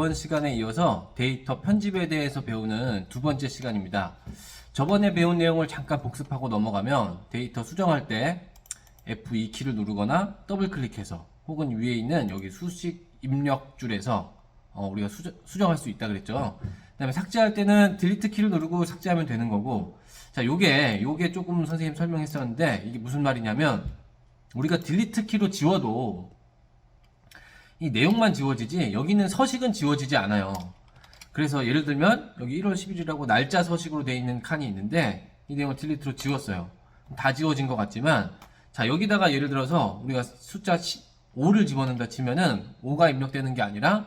저번 시간에 이어서 데이터 편집에 대해서 배우는 두 번째 시간입니다. 저번에 배운 내용을 잠깐 복습하고 넘어가면 데이터 수정할 때 F2 키를 누르거나 더블 클릭해서 혹은 위에 있는 여기 수식 입력 줄에서 어, 우리가 수정, 할수 있다 그랬죠. 그 다음에 삭제할 때는 딜리트 키를 누르고 삭제하면 되는 거고 자 요게 요게 조금 선생님 설명했었는데 이게 무슨 말이냐면 우리가 딜리트 키로 지워도 이 내용만 지워지지 여기는 서식은 지워지지 않아요. 그래서 예를 들면 여기 1월 10일이라고 날짜 서식으로 되어 있는 칸이 있는데 이 내용을 딜리트로 지웠어요. 다 지워진 것 같지만 자 여기다가 예를 들어서 우리가 숫자 5를 집어넣는다 치면은 5가 입력되는 게 아니라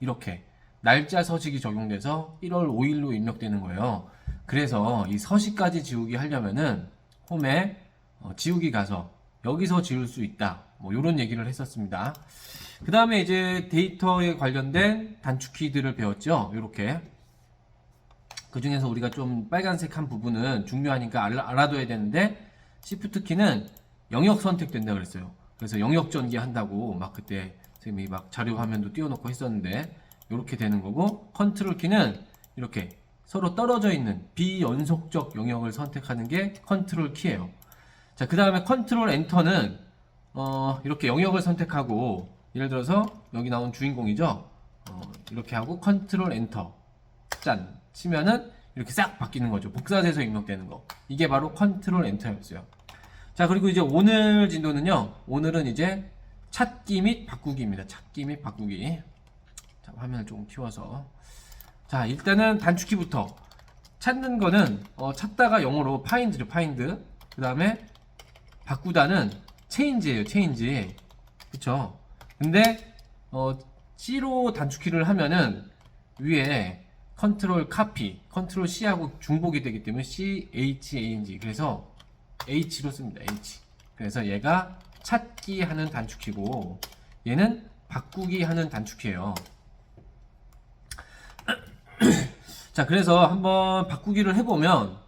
이렇게 날짜 서식이 적용돼서 1월 5일로 입력되는 거예요. 그래서 이 서식까지 지우기 하려면은 홈에 어, 지우기 가서 여기서 지울 수 있다. 뭐 이런 얘기를 했었습니다. 그 다음에 이제 데이터에 관련된 단축키들을 배웠죠. 이렇게 그 중에서 우리가 좀 빨간색 한 부분은 중요하니까 알아, 알아둬야 되는데 Shift 키는 영역 선택된다 그랬어요. 그래서 영역 전개 한다고 막 그때 선생님이 막 자료 화면도 띄워놓고 했었는데 이렇게 되는 거고 컨트롤 키는 이렇게 서로 떨어져 있는 비연속적 영역을 선택하는 게 컨트롤 키예요. 자, 그 다음에 컨트롤 엔터는 어, 이렇게 영역을 선택하고 예를 들어서 여기 나온 주인공이죠. 어, 이렇게 하고 컨트롤 엔터 짠 치면은 이렇게 싹 바뀌는 거죠. 복사돼서 입력되는 거. 이게 바로 컨트롤 엔터였어요. 자, 그리고 이제 오늘 진도는요. 오늘은 이제 찾기 및 바꾸기입니다. 찾기 및 바꾸기. 자, 화면을 조금 키워서. 자, 일단은 단축키부터. 찾는 거는 어, 찾다가 영어로 파인드죠. 파인드. 그 다음에 바꾸다는 체인지예요. 체인지. 그쵸? 근데 어, C로 단축키를 하면은 위에 컨트롤 카피, 컨트롤 C하고 중복이 되기 때문에 C, H, A, N, G. 그래서 H로 씁니다. H. 그래서 얘가 찾기 하는 단축키고 얘는 바꾸기 하는 단축키예요. 자, 그래서 한번 바꾸기를 해보면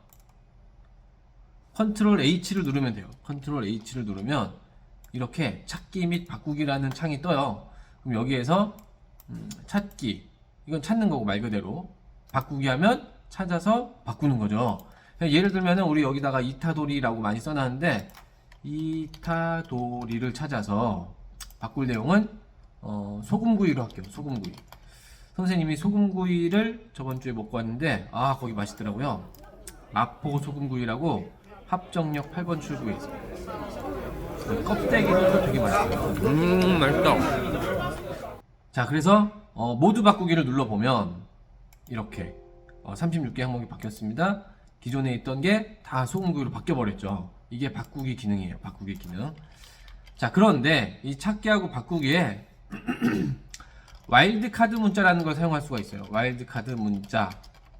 컨트롤 H를 누르면 돼요. 컨트롤 H를 누르면 이렇게 찾기 및 바꾸기라는 창이 떠요. 그럼 여기에서 음, 찾기 이건 찾는 거고 말 그대로 바꾸기 하면 찾아서 바꾸는 거죠. 예를 들면 우리 여기다가 이타도리라고 많이 써놨는데 이타도리를 찾아서 바꿀 내용은 어, 소금구이로 할게요. 소금구이. 선생님이 소금구이를 저번 주에 먹고 왔는데 아 거기 맛있더라고요. 마포 소금구이라고 합정역 8번 출구에 있어요. 껍데기도 되게 맛있어요. 음 맛있다 자, 그래서 어, 모두 바꾸기를 눌러보면 이렇게 어, 36개 항목이 바뀌었습니다. 기존에 있던 게 다 소금구이로 바뀌어버렸죠. 이게 바꾸기 기능이에요. 바꾸기 기능. 자, 그런데 이 찾기하고 바꾸기에 와일드 카드 문자라는 걸 사용할 수가 있어요. 와일드 카드 문자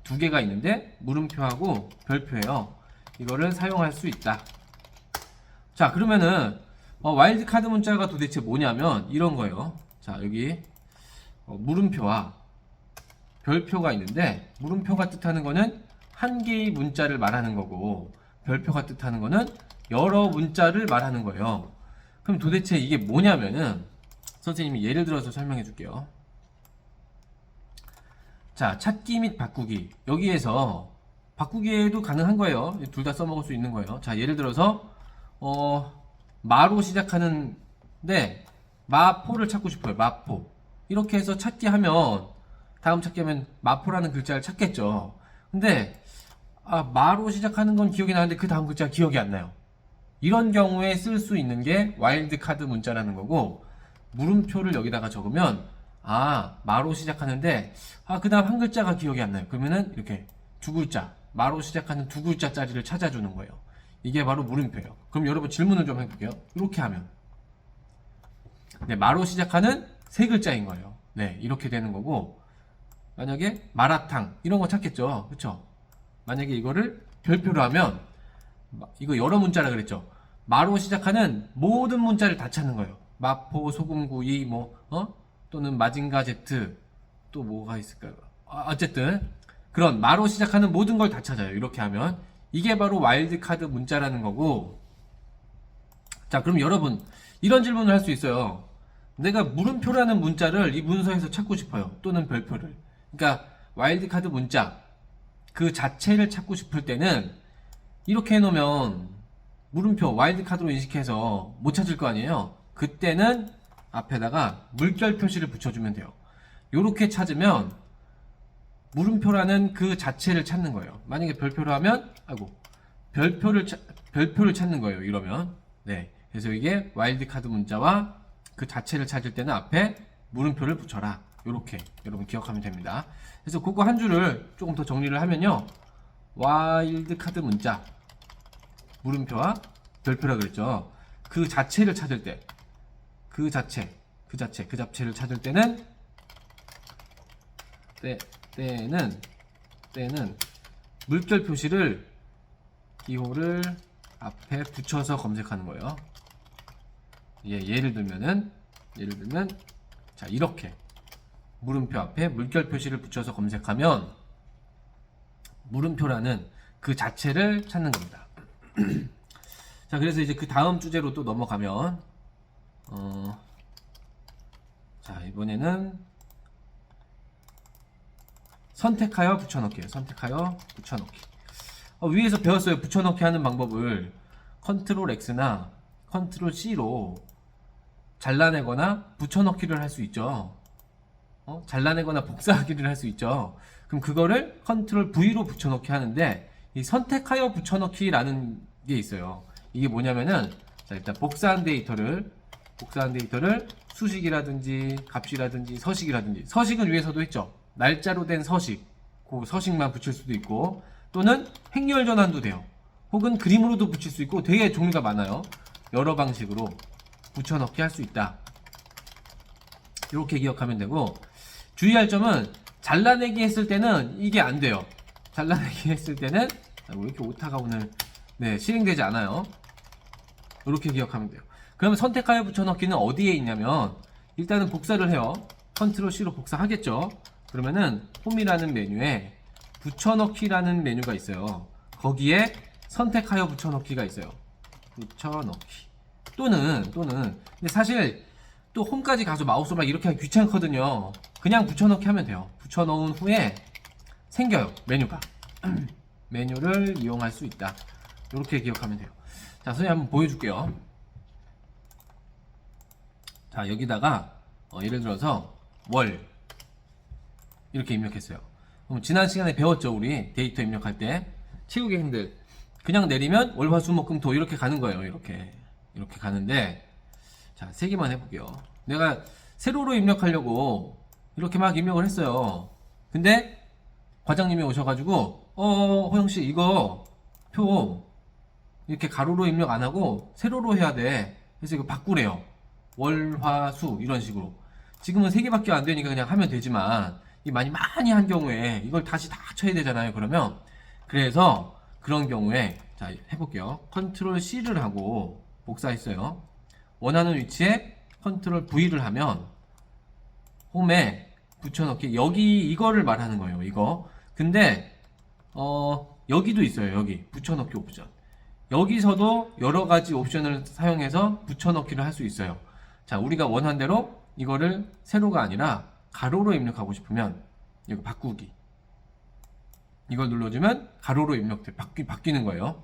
두 개가 있는데 물음표하고 별표예요. 이거를 사용할 수 있다. 자, 그러면은 어, 와일드 카드 문자가 도대체 뭐냐면 이런 거예요. 자, 여기 어, 물음표와 별표가 있는데 물음표가 뜻하는 거는 한 개의 문자를 말하는 거고 별표가 뜻하는 거는 여러 문자를 말하는 거예요. 그럼 도대체 이게 뭐냐면은 선생님이 예를 들어서 설명해 줄게요. 자, 찾기 및 바꾸기. 여기에서 바꾸기에도 가능한 거예요. 둘 다 써먹을 수 있는 거예요. 자, 예를 들어서 어, 마로 시작하는데 마포를 찾고 싶어요. 마포. 이렇게 해서 찾기 하면 다음 찾기 하면 마포라는 글자를 찾겠죠. 근데 아, 마로 시작하는 건 기억이 나는데 그 다음 글자가 기억이 안 나요. 이런 경우에 쓸 수 있는 게 와일드 카드 문자라는 거고 물음표를 여기다가 적으면 아 마로 시작하는데 아 그 다음 한 글자가 기억이 안 나요. 그러면은 이렇게 두 글자 마로 시작하는 두 글자짜리를 찾아주는 거예요. 이게 바로 물음표예요. 그럼 여러분 질문을 좀 해볼게요. 이렇게 하면 네 마로 시작하는 세 글자인 거예요. 네 이렇게 되는 거고 만약에 마라탕 이런 거 찾겠죠. 그렇죠? 만약에 이거를 별표로 하면 마- 이거 여러 문자라 그랬죠. 마로 시작하는 모든 문자를 다 찾는 거예요. 마포, 소금구이, 뭐, 어? 또는 마징가 제트, 또 뭐가 있을까요? 아, 어쨌든, 그런 마로 시작하는 모든 걸 다 찾아요. 이렇게 하면. 이게 바로 와일드 카드 문자라는 거고. 자, 그럼 여러분, 이런 질문을 할 수 있어요. 내가 물음표라는 문자를 이 문서에서 찾고 싶어요. 또는 별표를. 그러니까 와일드카드 문자 그 자체를 찾고 싶을 때는 이렇게 해놓으면 물음표 와일드카드로 인식해서 못 찾을 거 아니에요. 그때는 앞에다가 물결 표시를 붙여주면 돼요. 이렇게 찾으면 물음표라는 그 자체를 찾는 거예요. 만약에 별표로 하면 아이고 별표를 찾- 별표를 찾는 거예요. 이러면 네. 그래서 이게 와일드 카드 문자와 그 자체를 찾을 때는 앞에 물음표를 붙여라. 이렇게 여러분 기억하면 됩니다. 그래서 그거 한 줄을 조금 더 정리를 하면요. 와일드 카드 문자 물음표와 별표라 그랬죠. 그 자체를 찾을 때, 그 자체, 그 자체, 그 자체를 찾을 때는 때, 때는 때는 물결 표시를 기호를 앞에 붙여서 검색하는 거예요. 예, 예를 들면은 예를 들면 자 이렇게 물음표 앞에 물결 표시를 붙여서 검색하면 물음표라는 그 자체를 찾는 겁니다. 자 그래서 이제 그 다음 주제로 또 넘어가면 어, 자 이번에는 선택하여 붙여넣기예요. 선택하여 붙여넣기. 어, 위에서 배웠어요. 붙여넣기 하는 방법을 컨트롤 X나 컨트롤 C로 잘라내거나 붙여넣기를 할 수 있죠. 어? 잘라내거나 복사하기를 할 수 있죠. 그럼 그거를 컨트롤 V로 붙여넣기 하는데 이 선택하여 붙여넣기라는 게 있어요. 이게 뭐냐면은 자 일단 복사한 데이터를 복사한 데이터를 수식이라든지 값이라든지 서식이라든지 서식은 위에서도 했죠. 날짜로 된 서식 그 서식만 붙일 수도 있고 또는 행렬 전환도 돼요. 혹은 그림으로도 붙일 수 있고 되게 종류가 많아요. 여러 방식으로 붙여넣기 할 수 있다. 이렇게 기억하면 되고 주의할 점은 잘라내기 했을 때는 이게 안 돼요. 잘라내기 했을 때는 아, 왜 이렇게 오타가 오늘 네 실행되지 않아요. 이렇게 기억하면 돼요. 그러면 선택하여 붙여넣기는 어디에 있냐면 일단은 복사를 해요. 컨트롤 C로 복사하겠죠. 그러면은 홈이라는 메뉴에 붙여넣기라는 메뉴가 있어요. 거기에 선택하여 붙여넣기가 있어요. 붙여넣기 또는 또는 근데 사실 또 홈까지 가서 마우스 막 이렇게 하기 귀찮거든요. 그냥 붙여넣기 하면 돼요. 붙여넣은 후에 생겨요 메뉴가 메뉴를 이용할 수 있다. 이렇게 기억하면 돼요. 자, 선생님 한번 보여줄게요. 자, 여기다가 어, 예를 들어서 월 이렇게 입력했어요. 그럼 지난 시간에 배웠죠, 우리 데이터 입력할 때 채우기 힘들. 그냥 내리면 월화수목금토 이렇게 가는 거예요. 이렇게 이렇게 가는데 자, 세 개만 해볼게요. 내가 세로로 입력하려고 이렇게 막 입력을 했어요. 근데 과장님이 오셔가지고 어 호영 씨 이거 표 이렇게 가로로 입력 안 하고 세로로 해야 돼. 그래서 이거 바꾸래요. 월, 화, 수 이런 식으로. 지금은 세 개밖에 안 되니까 그냥 하면 되지만 이 많이 많이 한 경우에 이걸 다시 다 쳐야 되잖아요. 그러면 그래서 그런 경우에 자 해볼게요. 컨트롤 C를 하고 복사했어요. 원하는 위치에 컨트롤 V를 하면 홈에 붙여넣기 여기 이거를 말하는 거예요. 이거. 근데 어 여기도 있어요. 여기 붙여넣기 옵션. 여기서도 여러 가지 옵션을 사용해서 붙여넣기를 할 수 있어요. 자, 우리가 원한 대로 이거를 세로가 아니라 가로로 입력하고 싶으면 이거 바꾸기. 이걸 눌러주면 가로로 입력돼 바뀌, 바뀌는 거예요.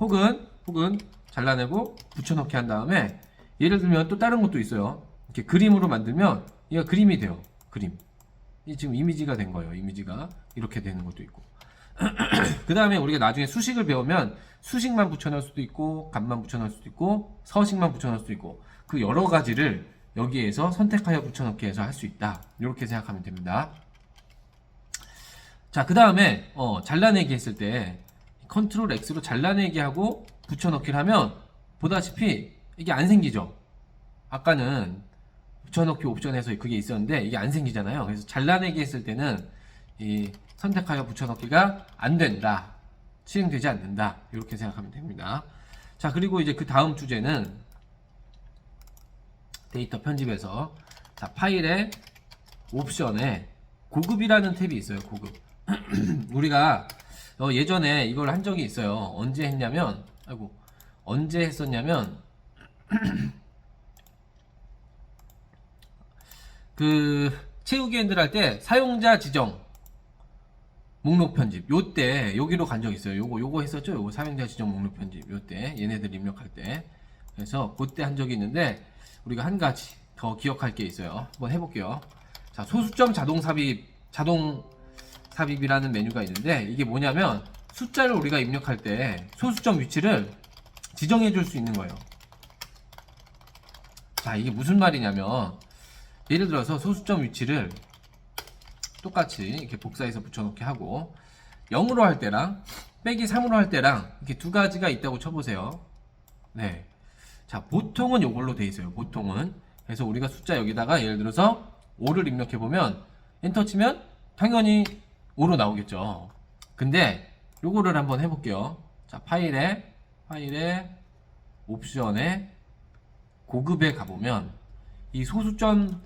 혹은 혹은 잘라내고 붙여넣기 한 다음에 예를 들면 또 다른 것도 있어요. 이렇게 그림으로 만들면 얘가 그림이 돼요. 그림. 이 지금 이미지가 된 거예요. 이미지가 이렇게 되는 것도 있고. 그 다음에 우리가 나중에 수식을 배우면 수식만 붙여넣을 수도 있고 값만 붙여넣을 수도 있고 서식만 붙여넣을 수도 있고 그 여러 가지를 여기에서 선택하여 붙여넣기 해서 할 수 있다 이렇게 생각하면 됩니다 자 그 다음에 어, 잘라내기 했을 때 컨트롤 X로 잘라내기 하고 붙여넣기를 하면 보다시피 이게 안 생기죠 아까는 붙여넣기 옵션에서 그게 있었는데 이게 안 생기잖아요 그래서 잘라내기 했을 때는 이 선택하여 붙여넣기가 안 된다. 실행되지 않는다. 이렇게 생각하면 됩니다. 자, 그리고 이제 그 다음 주제는 데이터 편집에서 자, 파일의 옵션에 고급이라는 탭이 있어요. 고급. 우리가 어, 예전에 이걸 한 적이 있어요. 언제 했냐면, 아이고, 언제 했었냐면, 그 채우기 핸들 할 때 사용자 지정 목록 편집 요때 여기로 간 적 있어요 요거 요거 했었죠 요거 사용자 지정 목록 편집 요때 얘네들 입력할 때 그래서 그때 한 적이 있는데 우리가 한 가지 더 기억할 게 있어요 한번 해볼게요 자 소수점 자동 삽입 자동 삽입이라는 메뉴가 있는데 이게 뭐냐면 숫자를 우리가 입력할 때 소수점 위치를 지정해 줄 수 있는 거예요 자 이게 무슨 말이냐면 예를 들어서 소수점 위치를 똑같이 이렇게 복사해서 붙여놓게 하고 0으로 할 때랑 빼기 3으로 할 때랑 이렇게 두 가지가 있다고 쳐보세요. 네. 자, 보통은 이걸로 돼 있어요. 보통은. 그래서 우리가 숫자 여기다가 예를 들어서 5를 입력해 보면 엔터 치면 당연히 5로 나오겠죠. 근데 요거를 한번 해 볼게요. 자, 파일에 파일에 옵션에 고급에 가 보면 이 소수점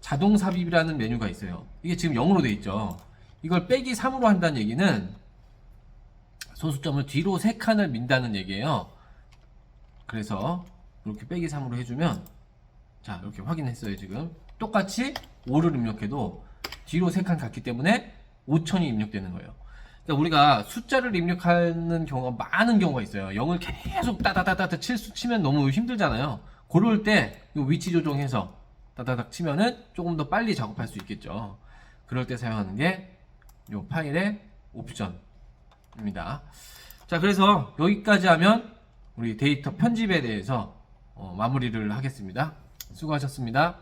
자동 삽입이라는 메뉴가 있어요. 이게 지금 0으로 돼 있죠. 이걸 빼기 3으로 한다는 얘기는 소수점을 뒤로 3칸을 민다는 얘기예요. 그래서 이렇게 빼기 3으로 해주면 자 이렇게 확인했어요 지금 똑같이 5를 입력해도 뒤로 3칸 갔기 때문에 5천이 입력되는 거예요. 그러니까 우리가 숫자를 입력하는 경우가 많은 경우가 있어요. 0을 계속 따다다다다 칠, 수- 치면 너무 힘들잖아요. 그럴 때 이 위치 조정해서 따다닥 치면은 조금 더 빨리 작업할 수 있겠죠. 그럴 때 사용하는 게 이 파일의 옵션입니다. 자, 그래서 여기까지 하면 우리 데이터 편집에 대해서 어, 마무리를 하겠습니다. 수고하셨습니다.